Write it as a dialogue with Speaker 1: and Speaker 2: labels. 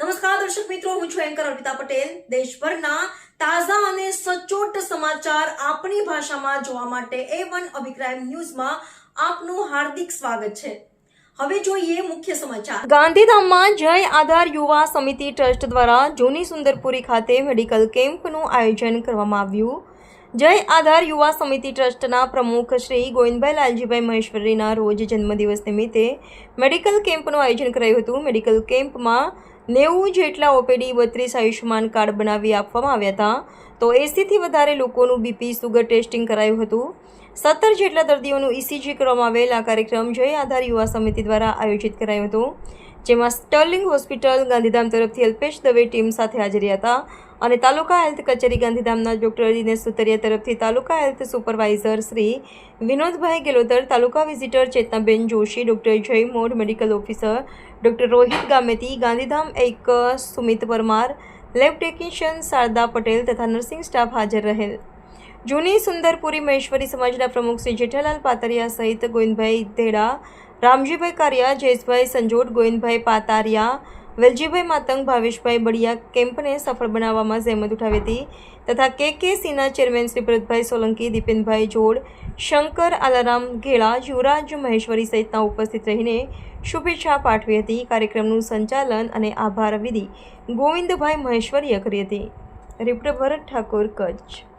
Speaker 1: નમસ્કાર, દર્શક મિત્રો, હું છું એન્કર અર્પિતા પટેલ. દેશભરના તાજા અને સચોટ સમાચાર આપણી ભાષામાં જોવા માટે એ વન અભિપ્રાય ન્યૂઝમાં આપનું હાર્દિક સ્વાગત છે. હવે જોઈએ મુખ્ય સમાચાર. ગાંધીધામમાં જય આધાર યુવા સમિતિ ટ્રસ્ટ દ્વારા જૂની સુંદરપુરી ખાતે મેડિકલ કેમ્પનું આયોજન કરવામાં આવ્યું. જય આધાર યુવા સમિતિ ટ્રસ્ટના પ્રમુખ શ્રી ગોવિંદભાઈ લાલજીભાઈ મહેશ્વરીના રોજ જન્મદિવસ નિમિત્તે મેડિકલ કેમ્પનું આયોજન કરાયું હતું. મેડિકલ કેમ્પમાં નેવું જેટલા ઓપીડી બત્રીસ આયુષ્યમાન કાર્ડ બનાવી આપવામાં આવ્યા હતા. તો એંસીથી વધારે લોકોનું બીપી, સુગર ટેસ્ટિંગ કરાયું હતું. સત્તર જેટલા દર્દીઓનું ઇસીજી કરવામાં આવેલ. આ કાર્યક્રમ જય આધાર યુવા સમિતિ દ્વારા આયોજિત કરાયો હતો. જેમાં સ્ટર્લિંગ હોસ્પિટલ ગાંધીધામ તરફથી અલ્પેશ દવે ટીમ સાથે હાજર હતા અને તાલુકા હેલ્થ કચેરી ગાંધીધામના ડૉક્ટર દિનેશ સુતરિયા તરફથી taluka health supervisor Shri Vinodbhai Gelodar, taluka visitor Chetnaben Joshi, doctor Jay Mod, medical officer doctor Rohit Gameti, Gandhidham એક સુમિત પરમાર લેબ ટેકનિશિયન શારદા પટેલ તથા નર્સિંગ સ્ટાફ હાજર રહેલ. જૂની સુંદરપુરી મહેશ્વરી સમાજના પ્રમુખ શ્રી જેઠાલાલ પાતરિયા સહિત ગોવિંદભાઈ ધેડા રામજીભાઈ કારિયા, જયેશભાઈ સંજોટ ગોવિંદભાઈ પાતારિયા વેલજીભાઈ માતંગ, ભાવેશભાઈ બળિયા કેમ્પને સફળ બનાવવામાં સહેમત ઉઠાવી હતી તથા કે કે સીના ચેરમેન શ્રી ભરતભાઈ સોલંકી, દીપેનભાઈ જોડ, શંકર આલારામ ઘેળા યુવરાજ મહેશ્વરી સહિતના ઉપસ્થિત રહીને શુભેચ્છા પાઠવી હતી. કાર્યક્રમનું સંચાલન અને આભાર વિધિ ગોવિંદભાઈ મહેશ્વરીએ કરી હતી. રિપોર્ટર ઠાકોર, કચ્છ.